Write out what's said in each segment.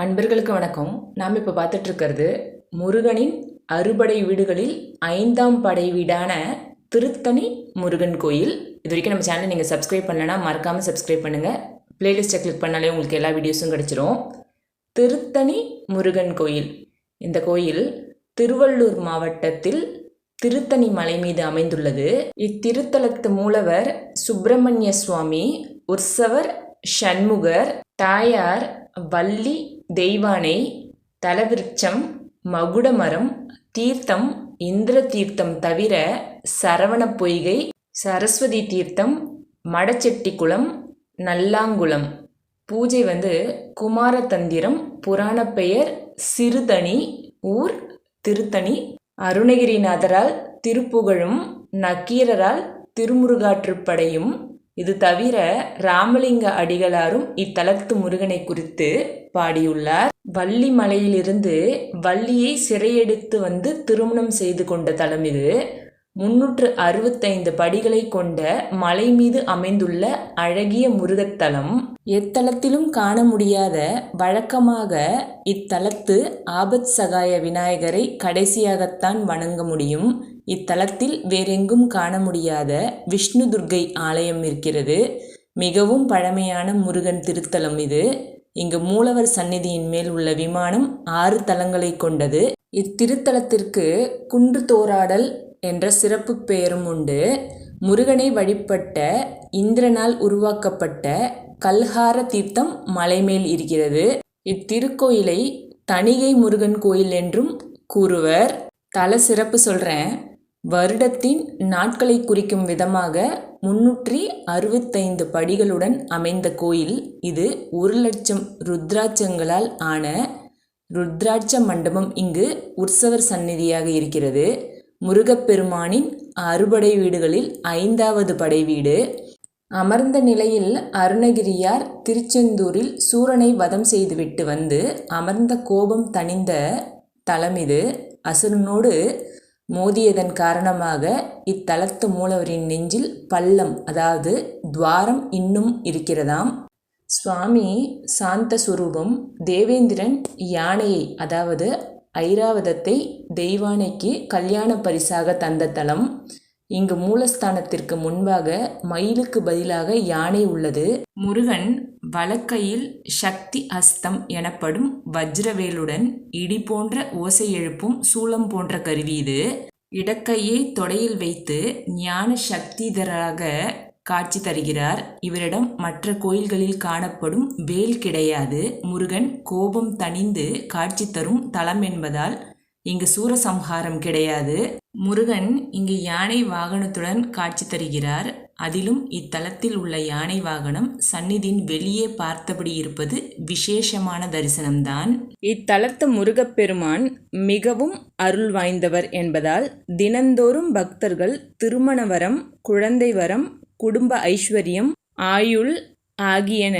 அன்பர்களுக்கு வணக்கம். நாம் இப்போ பார்த்துட்டு இருக்கிறது முருகனின் அறுபடை வீடுகளில் ஐந்தாம் படை வீடான திருத்தணி முருகன் கோயில். இது வரைக்கும் நம்ம சேனலை நீங்கள் சப்ஸ்கிரைப் பண்ணலன்னா மறக்காமல் சப்ஸ்கிரைப் பண்ணுங்கள் பிளேலிஸ்ட்டை கிளிக் பண்ணாலே உங்களுக்கு எல்லா வீடியோஸும் கிடச்சிரும். திருத்தணி முருகன் கோயில். இந்த கோயில் திருவள்ளூர் மாவட்டத்தில் திருத்தணி மலை மீது அமைந்துள்ளது. இத்திருத்தலத்து மூலவர் சுப்பிரமணிய சுவாமி உற்சவர் சண்முகர் தாயார் வள்ளி தெய்வானை தலவிருட்சம் மகுடமரம் தீர்த்தம் இந்திர தீர்த்தம் தவிர சரவண பொய்கை சரஸ்வதி தீர்த்தம் மடச்செட்டிக்குளம் நல்லாங்குளம். பூஜை வந்து குமாரதந்திரம் புராண பெயர் சிறுதணி ஊர் திருத்தணி. அருணகிரிநாதரால் திருப்புகழும் நக்கீரரால் திருமுருகாற்றுப்படையும் இது தவிர ராமலிங்க அடிகளாரும் இத்தலத்து முருகனை குறித்து பாடியுள்ளார். வள்ளி மலையிலிருந்து வள்ளியை சிறையெடுத்து வந்து திருமணம் செய்து கொண்ட தலம் இது. முன்னூற்று அறுபத்தைந்து படிகளை கொண்ட மலை மீது அமைந்துள்ள அழகிய முருகத்தலம். எத்தலத்திலும் காண முடியாத வழக்கமாக இத்தலத்து ஆபத் சகாய விநாயகரை கடைசியாகத்தான் வணங்க முடியும். இத்தலத்தில் வேறெங்கும் காண முடியாத விஷ்ணு துர்க்கை ஆலயம் இருக்கிறது. மிகவும் பழமையான முருகன் திருத்தலம் இது. இங்கு மூலவர் சந்நிதியின் மேல் உள்ள விமானம் ஆறு தலங்களை கொண்டது. இத்திருத்தலத்திற்கு குன்று தோராடல் என்ற சிறப்பு பெயரும் உண்டு. முருகனை வழிபட்ட இந்திரனால் உருவாக்கப்பட்ட கல்ஹார தீர்த்தம் மலைமேல் இருக்கிறது. இத்திருக்கோயிலை தணிகை முருகன் கோயில் என்றும் கூறுவர். தல சிறப்பு சொல்கிறேன் வருடத்தின் நாட்களை குறிக்கும் விதமாக முன்னூற்றி அறுபத்தைந்து படிகளுடன் அமைந்த கோயில் இது ஒரு லட்சம் ருத்ராட்சங்களால் ஆன ருத்ராட்ச மண்டபம் இங்கு உற்சவர் சந்நிதியாக இருக்கிறது. முருகப்பெருமானின் அறுபடை வீடுகளில் ஐந்தாவது படை வீடு. அமர்ந்த நிலையில் அருணகிரியார் திருச்செந்தூரில் சூரனை வதம் செய்துவிட்டு வந்து அமர்ந்த கோபம் தணிந்த தலம் இது அசுரனோடு மோதியதன் காரணமாக இத்தலத்து மூலவரின் நெஞ்சில் பள்ளம் அதாவது துவாரம் இன்னும் இருக்கிறதாம். சுவாமி சாந்த சுரூபம் தேவேந்திரன் யானையை அதாவது ஐராவதத்தை தெய்வானைக்கு கல்யாண பரிசாக தந்த தலம் இங்கு மூலஸ்தானத்திற்கு முன்பாக மயிலுக்கு பதிலாக யானை உள்ளது. முருகன் வலக்கையில் சக்தி அஸ்தம் எனப்படும் வஜ்ரவேலுடன் இடி போன்ற ஓசை எழுப்பும் சூளம் போன்ற கருவி இது. இடக்கையை தொடையில் வைத்து ஞான சக்திதராக காட்சி தருகிறார். இவரிடம் மற்ற கோயில்களில் காணப்படும் வேல் கிடையாது. முருகன் கோபம் தணிந்து காட்சி தரும் தலம் என்பதால் இங்கு சூரசம்ஹாரம் கிடையாது. முருகன் இங்கு யானை வாகனத்துடன் காட்சி தருகிறார். அதிலும் இத்தலத்தில் உள்ள யானை வாகனம் சந்நிதியின் வெளியே பார்த்தபடி இருப்பது விசேஷமான தரிசனம்தான். இத்தலத்து முருகப்பெருமான் மிகவும் அருள் வாய்ந்தவர் என்பதால் தினந்தோறும் பக்தர்கள் திருமண வரம் குழந்தை வரம் குடும்ப ஐஸ்வர்யம் ஆயுள் ஆகியன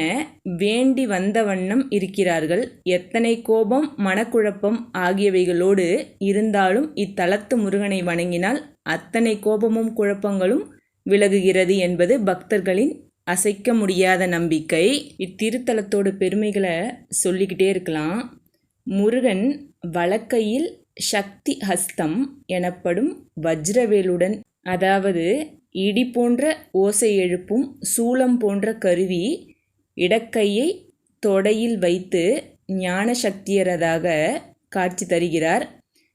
வேண்டி வந்த வண்ணம் இருக்கிறார்கள். எத்தனை கோபம் மனக்குழப்பம் ஆகியவைகளோடு இருந்தாலும் இத்தலத்து முருகனை வணங்கினால் அத்தனை கோபமும் குழப்பங்களும் விலகுகிறது என்பது பக்தர்களின் அசைக்க முடியாத நம்பிக்கை. இத்திருத்தலத்தோட பெருமைகளை சொல்லிக்கிட்டே இருக்கலாம். முருகன் வழக்கையில் சக்தி ஹஸ்தம் எனப்படும் வஜ்ரவேலுடன் அதாவது இடி போன்ற ஓசை எழுப்பும் சூளம் போன்ற கருவி இடக்கையை தொடையில் வைத்து ஞான சக்தியரதாக காட்சி தருகிறார்.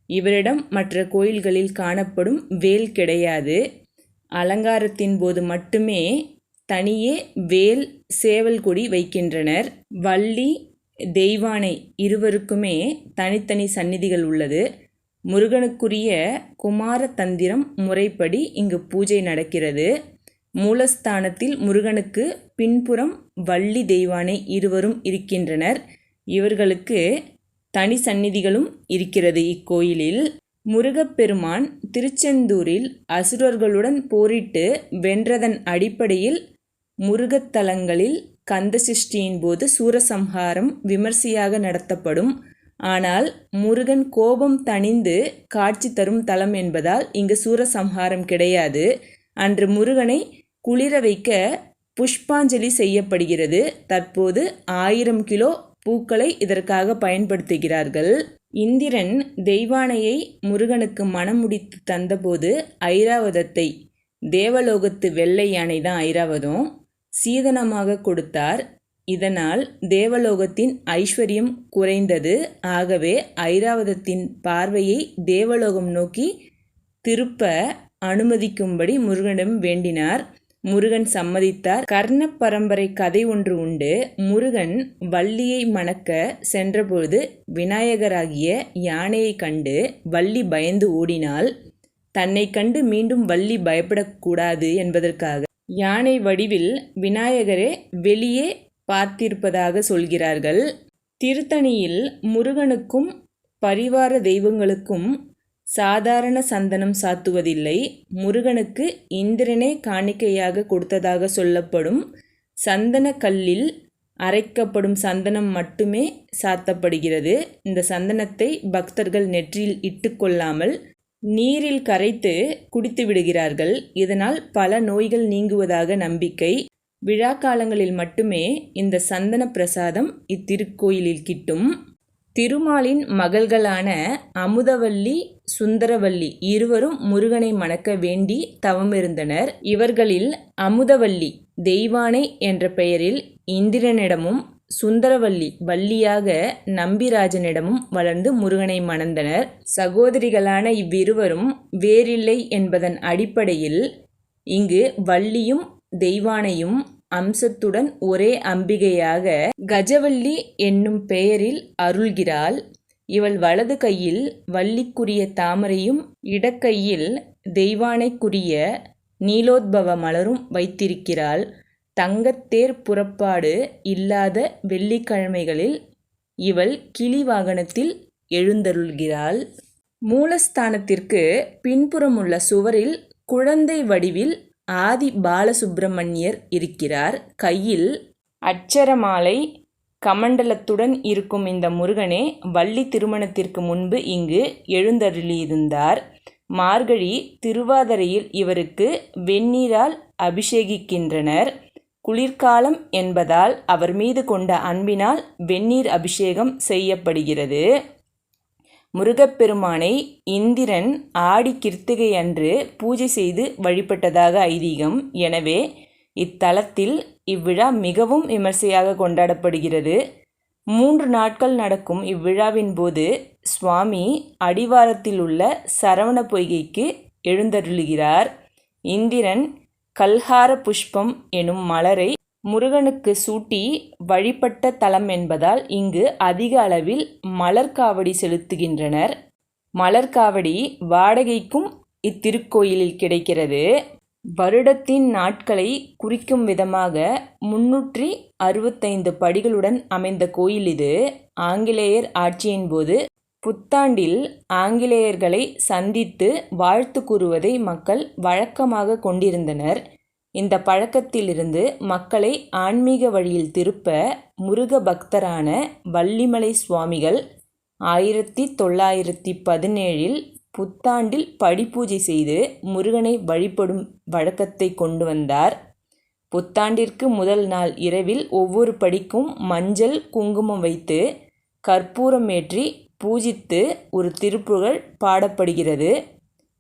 இவரிடம் மற்ற கோயில்களில் காணப்படும் வேல் கிடையாது. அலங்காரத்தின் போது மட்டுமே தனியே வேல் சேவல் கொடி வைக்கின்றனர். வள்ளி தெய்வானை இருவருக்குமே தனித்தனி சந்நிதிகள் உள்ளது. முருகனுக்குரிய குமார தந்திரம் முறைப்படி இங்கு பூஜை நடக்கிறது. மூலஸ்தானத்தில் முருகனுக்கு பின்புறம் வள்ளி தெய்வானை இருவரும் இருக்கின்றனர். இவர்களுக்கு தனி சந்நிதிகளும் இருக்கிறது இக்கோயிலில். முருகப்பெருமான் திருச்செந்தூரில் அசுரர்களுடன் போரிட்டு வென்றதன் அடிப்படையில் முருகத்தலங்களில் கந்தசிஷ்டியின் போது சூரசம்ஹாரம் விமர்சையாக நடத்தப்படும். ஆனால் முருகன் கோபம் தணிந்து காட்சி தரும் தலம் என்பதால் இங்கு சூரசம்ஹாரம் கிடையாது. அன்று முருகனை குளிர வைக்க புஷ்பாஞ்சலி செய்யப்படுகிறது. தற்போது ஆயிரம் கிலோ பூக்களை இதற்காக பயன்படுத்துகிறார்கள். இந்திரன் தெய்வானையை முருகனுக்கு மனம் முடித்து தந்தபோது ஐராவதத்தை தேவலோகத்து வெள்ளை யானை தான் ஐராவதம் சீதனமாக கொடுத்தார். இதனால் தேவலோகத்தின் ஐஸ்வர்யம் குறைந்தது. ஆகவே ஐராவதத்தின் பார்வையை தேவலோகம் நோக்கி திருப்ப அனுமதிக்கும்படி முருகனிடம் வேண்டினார். முருகன் சம்மதித்தார். கர்ண பரம்பரை கதை ஒன்று உண்டு. முருகன் வள்ளியை மணக்க சென்றபொழுது விநாயகராகிய யானையை கண்டு வள்ளி பயந்து ஓடினாள் தன்னை கண்டு மீண்டும் வள்ளி பயப்படக்கூடாது என்பதற்காக. யானை வடிவில் விநாயகரே வெளியே பார்த்திருப்பதாக சொல்கிறார்கள். திருத்தணியில் முருகனுக்கும் பரிவார தெய்வங்களுக்கும் சாதாரண சந்தனம் சாத்துவதில்லை. முருகனுக்கு இந்திரனே காணிக்கையாக கொடுத்ததாக சொல்லப்படும் சந்தன கல்லில் அரைக்கப்படும் சந்தனம் மட்டுமே சாத்தப்படுகிறது. இந்த சந்தனத்தை பக்தர்கள் நெற்றியில் இட்டுக்கொள்ளாமல் நீரில் கரைத்து குடித்து விடுகிறார்கள். இதனால் பல நோய்கள் நீங்குவதாக நம்பிக்கை. விழா காலங்களில் மட்டுமே இந்த சந்தன பிரசாதம் இத்திருக்கோயிலில் கிட்டும். திருமாலின் மகள்களான அமுதவல்லி சுந்தரவல்லி இருவரும் முருகனை மணக்க வேண்டி தவமிருந்தனர். இவர்களில் அமுதவல்லி தெய்வானை என்ற பெயரில் இந்திரனிடமும் சுந்தரவல்லி வள்ளியாக நம்பிராஜனிடமும் வளர்ந்து முருகனை மணந்தனர். சகோதரிகளான இவ்விருவரும் வேறில்லை என்பதன் அடிப்படையில் இங்கு வள்ளியும் தெய்வானையும் அம்சத்துடன் ஒரே அம்பிகையாக கஜவள்ளி என்னும் பெயரில் அருள்கிறாள். இவள் வலது கையில் வள்ளிக்குரிய தாமரையும் இடக்கையில் தெய்வானைக்குரிய நீலோத்பவ மலரும் வைத்திருக்கிறாள். தங்கத்தேர் புறப்பாடு இல்லாத வெள்ளிக்கிழமைகளில் இவள் கிளி வாகனத்தில் எழுந்தருள்கிறாள். மூலஸ்தானத்திற்கு பின்புறமுள்ள சுவரில் குழந்தை வடிவில் ஆதி பாலசுப்பிரமணியர் இருக்கிறார். கையில் அட்சரமாலை கமண்டலத்துடன் இருக்கும் இந்த முருகனே வள்ளி திருமணத்திற்கு முன்பு இங்கு எழுந்தருளியிருந்தார். மார்கழி திருவாதிரையில் இவருக்கு வெந்நீரால் அபிஷேகிக்கின்றனர். குளிர்காலம் என்பதால் அவர் மீது கொண்ட அன்பினால் வெந்நீர் அபிஷேகம் செய்யப்படுகிறது. முருகப்பெருமானை இந்திரன் ஆடி கிருத்திகை அன்று பூஜை செய்து வழிபட்டதாக ஐதீகம். எனவே இத்தலத்தில் இவ்விழா மிகவும் விமர்சையாக கொண்டாடப்படுகிறது. மூன்று நாட்கள் நடக்கும் இவ்விழாவின் போது சுவாமி அடிவாரத்தில் உள்ள சரவண பொய்கைக்கு எழுந்தருளுகிறார். இந்திரன் கல்ஹார புஷ்பம் எனும் மலரை முருகனுக்கு சூட்டி வழிபட்ட தலம் என்பதால் இங்கு அதிக அளவில் மலர்காவடி செலுத்துகின்றனர். மலர்காவடி வாடகைக்கும் இத்திருக்கோயிலில் கிடைக்கிறது. வருடத்தின் நாட்களை குறிக்கும் விதமாக முன்னூற்றி அறுபத்தைந்து படிகளுடன் அமைந்த கோயில் இது. ஆங்கிலேயர் ஆட்சியின் போது புத்தாண்டில் ஆங்கிலேயர்களை சந்தித்து வாழ்த்து கூறுவதை மக்கள் வழக்கமாக கொண்டிருந்தனர். இந்த பழக்கத்திலிருந்து மக்களை ஆன்மீக வழியில் திருப்ப முருக பக்தரான வள்ளிமலை சுவாமிகள் ஆயிரத்தி தொள்ளாயிரத்தி பதினேழில் புத்தாண்டில் படிப்பூஜை செய்து முருகனை வழிபடும் வழக்கத்தை கொண்டு வந்தார். புத்தாண்டிற்கு முதல் நாள் இரவில் ஒவ்வொரு படிக்கும் மஞ்சள் குங்குமம் வைத்து கற்பூரம் ஏற்றி பூஜித்து ஒரு திருப்புகழ் பாடப்படுகிறது.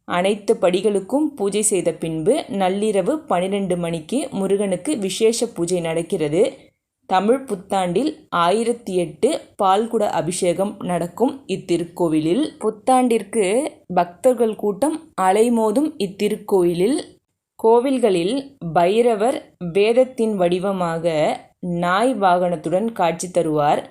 அனைத்து படிகளுக்கும் பூஜை செய்த பின்பு நள்ளிரவு பனிரெண்டு மணிக்கு முருகனுக்கு விசேஷ பூஜை நடக்கிறது. தமிழ் புத்தாண்டில் ஆயிரத்தி எட்டு பால்குட அபிஷேகம் நடக்கும் இத்திருக்கோவிலில். புத்தாண்டிற்கு பக்தர்கள் கூட்டம் அலைமோதும் இத்திருக்கோயிலில் கோவில்களில் பைரவர் வேதத்தின் வடிவமாக நாய் வாகனத்துடன் காட்சி தருவார்.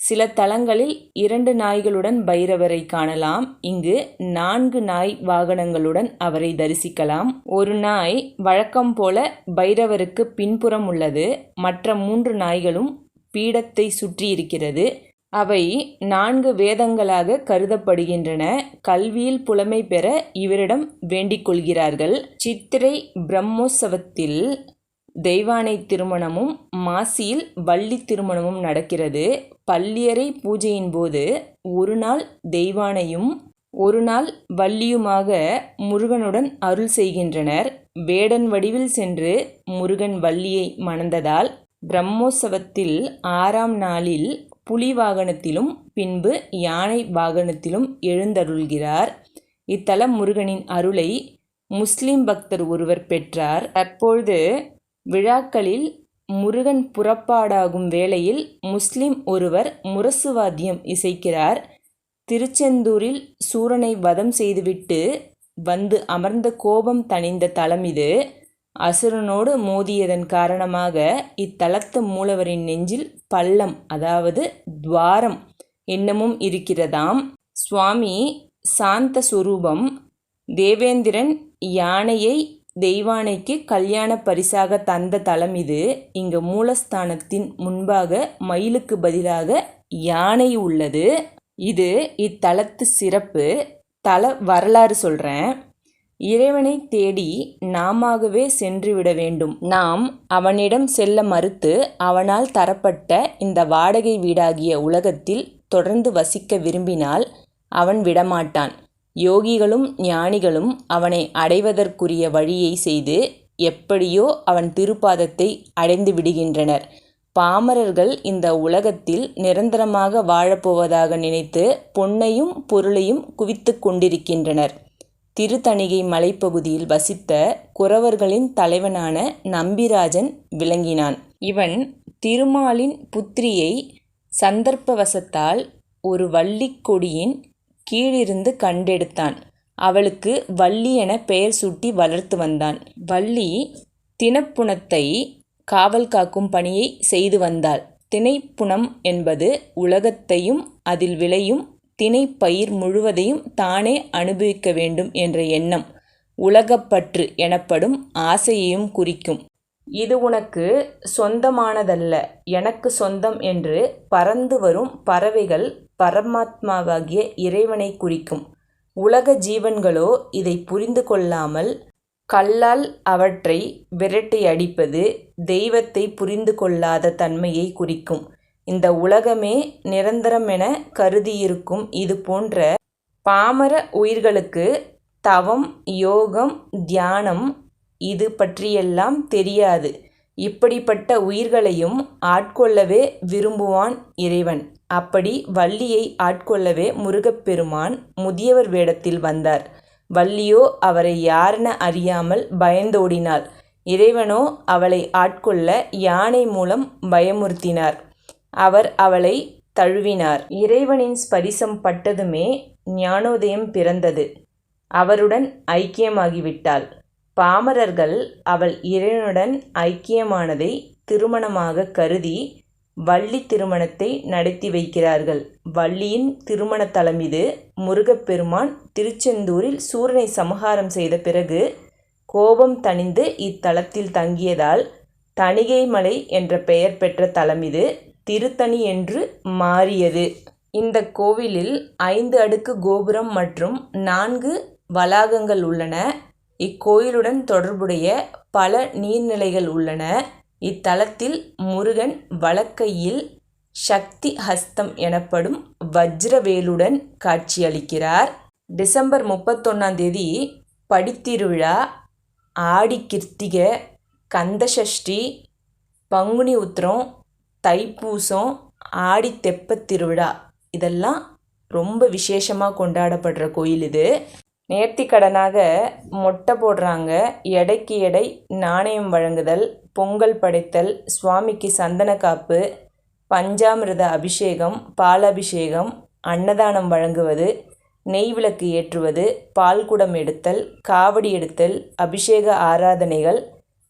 சில தலங்களில் இரண்டு நாய்களுடன் பைரவரை காணலாம். இங்கு நான்கு நாய் வாகனங்களுடன் அவரை தரிசிக்கலாம். ஒரு நாய் வழக்கம் போல பைரவருக்கு பின்புறம் உள்ளது. மற்ற மூன்று நாய்களும் பீடத்தை சுற்றி இருக்கிறது. அவை நான்கு வேதங்களாக கருதப்படுகின்றன. கல்வியில் புலமை பெற இவரிடம் வேண்டிக் கொள்கிறார்கள். சித்திரை பிரம்மோற்சவத்தில் தெய்வானை திருமணமும் மாசியில் வள்ளி திருமணமும் நடக்கிறது. பள்ளியறை பூஜையின் போது ஒரு நாள் தெய்வானையும் ஒரு நாள் வள்ளியுமாக முருகனுடன் அருள் செய்கின்றனர். வேடன் வடிவில் சென்று முருகன் வள்ளியை மணந்ததால் பிரம்மோற்சவத்தில் ஆறாம் நாளில் புலி வாகனத்திலும் பின்பு யானை வாகனத்திலும் எழுந்தருள்கிறார். இத்தலம் முருகனின் அருளை முஸ்லிம் பக்தர் ஒருவர் பெற்றார். தற்பொழுது விழாக்களில் முருகன் புறப்பாடாகும் வேளையில் முஸ்லிம் ஒருவர் முரசு வாத்தியம் இசைக்கிறார். திருச்செந்தூரில் சூரனை வதம் செய்துவிட்டு வந்து அமர்ந்த கோபம் தணிந்த தலம் இது. அசுரனோடு மோதியதன் காரணமாக இத்தலத்து மூலவரின் நெஞ்சில் பள்ளம் அதாவது துவாரம் இன்னமும் இருக்கிறதாம். சுவாமி சாந்த சுரூபம் தேவேந்திரன் யானையை தெய்வானைக்கு கல்யாண பரிசாக தந்த தலம் இது. இங்கு மூலஸ்தானத்தின் முன்பாக மயிலுக்கு பதிலாக யானை உள்ளது. இது இத்தலத்து சிறப்பு. தல வரலாறு சொல்கிறேன் இறைவனை தேடி நாமாகவே சென்றுவிட வேண்டும். நாம் அவனிடம் செல்ல மறுத்து அவனால் தரப்பட்ட இந்த வாடகை வீடாகிய உலகத்தில் தொடர்ந்து வசிக்க விரும்பினால் அவன் விடமாட்டான். யோகிகளும் ஞானிகளும் அவனை அடைவதற்குரிய வழியை செய்து எப்படியோ அவன் திருப்பாதத்தை அடைந்து விடுகின்றனர். பாமரர்கள் இந்த உலகத்தில் நிரந்தரமாக வாழப்போவதாக நினைத்து பொன்னையும் பொருளையும் குவித்து கொண்டிருக்கின்றனர். திருத்தணிகை மலைப்பகுதியில் வசித்த குறவர்களின் தலைவனான நம்பிராஜன் விளங்கினான். இவன் திருமாலின் புத்திரியை சந்தர்ப்பவசத்தால் ஒரு வள்ளிக் கொடியின் கீழிருந்து கண்டெடுத்தான். அவளுக்கு வள்ளி என பெயர் சூட்டி வளர்த்து வந்தான். வள்ளி தினப்புணத்தை காவல் காக்கும் பணியை செய்து வந்தாள். திணைப்புணம் என்பது உலகத்தையும் அதில் விளையும் திணைப்பயிர் முழுவதையும் தானே அனுபவிக்க வேண்டும் என்ற எண்ணம். உலகப்பற்று எனப்படும் ஆசையையும் குறிக்கும். இது உனக்கு சொந்தமானதல்ல. எனக்கு சொந்தம் என்று பறந்து வரும் பறவைகள் பரமாத்மாவாகிய இறைவனை குறிக்கும். உலக ஜீவன்களோ இதை புரிந்து கொள்ளாமல் கல்லால் அவற்றை விரட்டி அடிப்பது தெய்வத்தை புரிந்து கொள்ளாத தன்மையை குறிக்கும். இந்த உலகமே நிரந்தரமென கருதியிருக்கும் இது போன்ற பாமர உயிர்களுக்கு தவம் யோகம் தியானம் இது பற்றியெல்லாம் தெரியாது. இப்படிப்பட்ட உயிர்களையும் ஆட்கொள்ளவே விரும்புவான் இறைவன். அப்படி வள்ளியை ஆட்கொள்ளவே முருகப்பெருமான் முதியவர் வேடத்தில் வந்தார். வள்ளியோ அவரை யாரென அறியாமல் பயந்தோடினாள். இறைவனோ அவளை ஆட்கொள்ள யானை மூலம் பயமுறுத்தினார். அவர் அவளை தழுவினார். இறைவனின் ஸ்பரிசம் பட்டதுமே ஞானோதயம் பிறந்தது. அவருடன் ஐக்கியமாகிவிட்டாள். பாமரர்கள் அவள் இறைவனுடன் ஐக்கியமானதை திருமணமாக கருதி வள்ளி திருமணத்தை நடத்தி வைக்கிறார்கள். வள்ளியின் திருமண தலம் இது. முருகப்பெருமான் திருச்செந்தூரில் சூரனை சமகாரம் செய்த பிறகு கோபம் தணிந்து இத்தலத்தில் தங்கியதால் தணிகை மலை என்ற பெயர் பெற்ற தலம் இது. திருத்தணி என்று மாறியது. இந்த கோவிலில் ஐந்து அடுக்கு கோபுரம் மற்றும் நான்கு வளாகங்கள் உள்ளன. இக்கோயிலுடன் தொடர்புடைய பல நீர்நிலைகள் உள்ளன. இத்தலத்தில் முருகன் வலக்கையில் சக்தி ஹஸ்தம் எனப்படும் வஜ்ரவேலுடன் காட்சியளிக்கிறார். டிசம்பர் முப்பத்தொன்னாம் தேதி படித்திருவிழா ஆடி கிருத்திகை கந்தசஷ்டி பங்குனி உத்திரம் தைப்பூசம் ஆடி தெப்பத் திருவிழா இதெல்லாம் ரொம்ப விசேஷமாக கொண்டாடப்படுற கோயில் இது. நேர்த்திக்கடனாக மொட்டை போடுறாங்க எடைக்கு எடை நாணயம் வழங்குதல் பொங்கல் படைத்தல் சுவாமிக்கு சந்தன காப்பு பஞ்சாமிரத அபிஷேகம் பாலாபிஷேகம் அன்னதானம் வழங்குவது நெய் விளக்கு ஏற்றுவது பால்குடம் எடுத்தல் காவடி எடுத்தல் அபிஷேக ஆராதனைகள்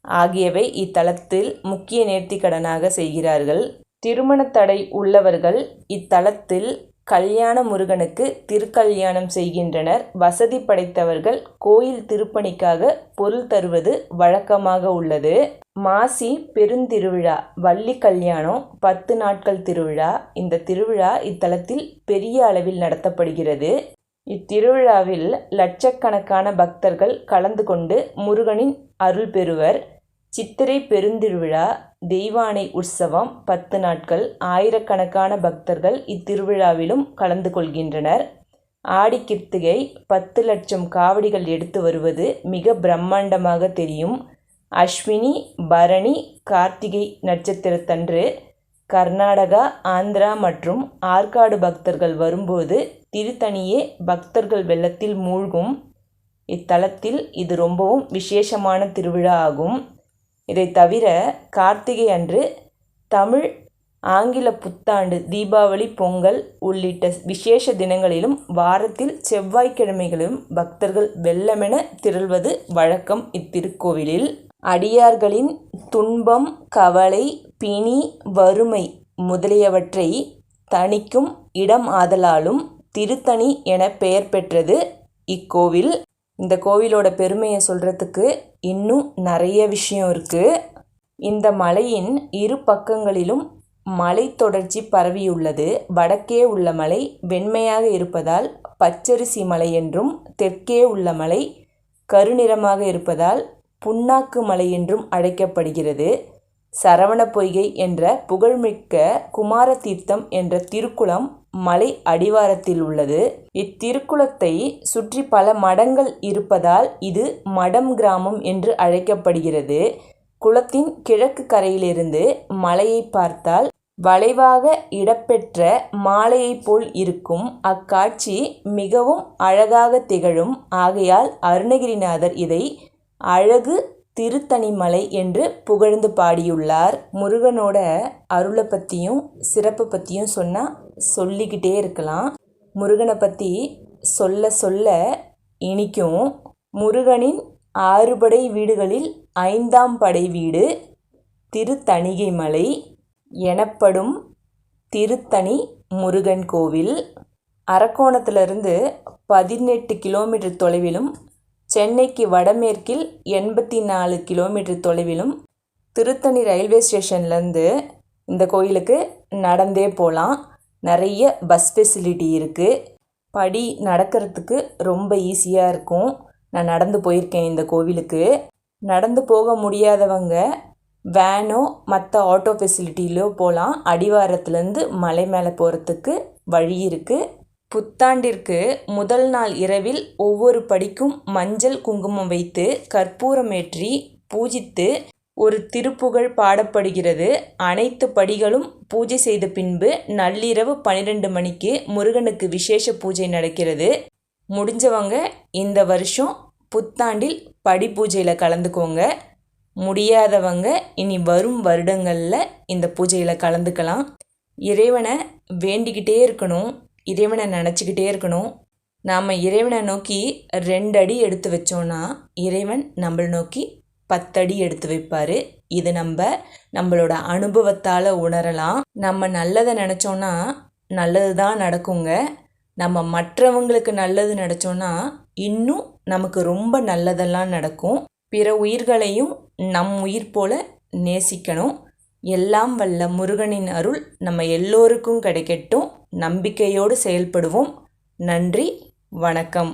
ஆகியவை இத்தலத்தில் முக்கிய நேர்த்திக்கடனாக செய்கிறார்கள். திருமண தடை உள்ளவர்கள் இத்தலத்தில் கல்யாண முருகனுக்கு திருக்கல்யாணம் செய்கின்றனர். வசதி படைத்தவர்கள் கோயில் திருப்பணிக்காக பொருள் தருவது வழக்கமாக உள்ளது. மாசி பெருந்திருவிழா வள்ளி கல்யாணம் பத்து நாட்கள் திருவிழா. இந்த திருவிழா இத்தலத்தில் பெரிய அளவில் நடத்தப்படுகிறது. இத்திருவிழாவில் லட்சக்கணக்கான பக்தர்கள் கலந்து கொண்டு முருகனின் அருள் பெறுவர். சித்திரை பெருந்திருவிழா தெய்வானை உற்சவம் பத்து நாட்கள் ஆயிரக்கணக்கான பக்தர்கள் இத்திருவிழாவிலும் கலந்து கொள்கின்றனர். ஆடி கிருத்திகை பத்து லட்சம் காவடிகள் எடுத்து வருவது மிக பிரம்மாண்டமாக தெரியும். அஸ்வினி பரணி கார்த்திகை நட்சத்திரத்தன்று கர்நாடகா ஆந்திரா மற்றும் ஆற்காடு பக்தர்கள் வரும்போது திருத்தணியே பக்தர்கள் வெள்ளத்தில் மூழ்கும். இத்தலத்தில் இது ரொம்பவும் விசேஷமான திருவிழா ஆகும். இதை தவிர கார்த்திகை அன்று தமிழ் ஆங்கில புத்தாண்டு தீபாவளி பொங்கல் உள்ளிட்ட விசேஷ தினங்களிலும் வாரத்தில் செவ்வாய்க்கிழமைகளிலும் பக்தர்கள் வெள்ளமென திரள்வது வழக்கம் இத்திருக்கோவிலில். அடியார்களின் துன்பம் கவலை பிணி வறுமை முதலியவற்றை தணிக்கும் இடம் ஆதலாலும் திருத்தணி என பெயர் பெற்றது இக்கோவில். இந்த கோவிலோட பெருமையை சொல்கிறதுக்கு இன்னும் நிறைய விஷயம் இருக்குது இந்த மலையின் இரு பக்கங்களிலும் மலை தொடர்ச்சி பரவியுள்ளது வடக்கே உள்ள மலை வெண்மையாக இருப்பதால் பச்சரிசி மலை என்றும் தெற்கே உள்ள மலை கருநிறமாக இருப்பதால் புண்ணாக்கு மலை என்றும் அழைக்கப்படுகிறது. சரவண பொய்கை என்ற புகழ்மிக்க குமாரதீர்த்தம் என்ற திருக்குளம் மலை அடிவாரத்தில் உள்ளது. இத்திருக்குளத்தை சுற்றி பல மடங்கள் இருப்பதால் இது மடம் கிராமம் என்று அழைக்கப்படுகிறது. குளத்தின் கிழக்கு கரையிலிருந்து மலையை பார்த்தால் வளைவாக இடப்பெற்ற மாலையைப் போல் இருக்கும். அக்காட்சி மிகவும் அழகாக திகழும். ஆகையால் அருணகிரிநாதர் இதை அழகு திருத்தணிமலை என்று புகழ்ந்து பாடியுள்ளார். முருகனோட அருளை பற்றியும் சிறப்பு பற்றியும் சொன்னால் சொல்லிக்கிட்டே இருக்கலாம். முருகனை பற்றி சொல்ல சொல்ல இனிக்கும். முருகனின் ஆறுபடை வீடுகளில் ஐந்தாம் படை வீடு திருத்தணிகை மலை எனப்படும் திருத்தணி முருகன் கோவில். அரக்கோணத்திலிருந்து பதினெட்டு கிலோமீட்டர் தொலைவிலும் சென்னைக்கு வடமேற்கில் எண்பத்தி நாலு கிலோமீட்டர் தொலைவிலும் திருத்தணி ரயில்வே ஸ்டேஷன்லேருந்து இந்த கோயிலுக்கு நடந்தே போகலாம் நிறைய பஸ் ஃபெசிலிட்டி இருக்குது படி நடக்கிறதுக்கு ரொம்ப ஈஸியாக இருக்கும். நான் நடந்து போயிருக்கேன் இந்த கோவிலுக்கு. நடந்து போக முடியாதவங்க வேனோ மற்ற ஆட்டோ ஃபெசிலிட்டியிலோ போகலாம் அடிவாரத்துலேருந்து மலை மேலே போகிறதுக்கு வழி இருக்குது புத்தாண்டிற்கு முதல் நாள் இரவில் ஒவ்வொரு படிக்கும் மஞ்சள் குங்குமம் வைத்து கற்பூரமேற்றி பூஜித்து ஒரு திருப்புகழ் பாடப்படுகிறது. அனைத்து படிகளும் பூஜை செய்த பின்பு நள்ளிரவு பன்னிரெண்டு மணிக்கு முருகனுக்கு விசேஷ பூஜை நடக்கிறது. முடிஞ்சவங்க இந்த வருஷம் புத்தாண்டில் படி பூஜையில் கலந்துக்கோங்க. முடியாதவங்க இனி வரும் வருடங்களில் இந்த பூஜையில் கலந்துக்கலாம். இறைவனை வேண்டிக்கிட்டே இருக்கணும். இறைவனை நினச்சிக்கிட்டே இருக்கணும். நாம் இறைவனை நோக்கி ரெண்டு அடி எடுத்து வச்சோன்னா இறைவன் நம்மளை நோக்கி பத்தடி எடுத்து வைப்பார். இது நம்ம நம்மளோட அனுபவத்தால் உணரலாம். நம்ம நல்லதை நினச்சோன்னா நல்லது தான் நடக்குங்க. நம்ம மற்றவங்களுக்கு நல்லது நினச்சோன்னா இன்னும் நமக்கு ரொம்ப நல்லதெல்லாம் நடக்கும். பிற உயிர்களையும் நம் உயிர் போல நேசிக்கணும். எல்லாம் வல்ல முருகனின் அருள் நம்ம எல்லோருக்கும் கிடைக்கட்டும். நம்பிக்கையோடு செயல்படுவோம். நன்றி வணக்கம்.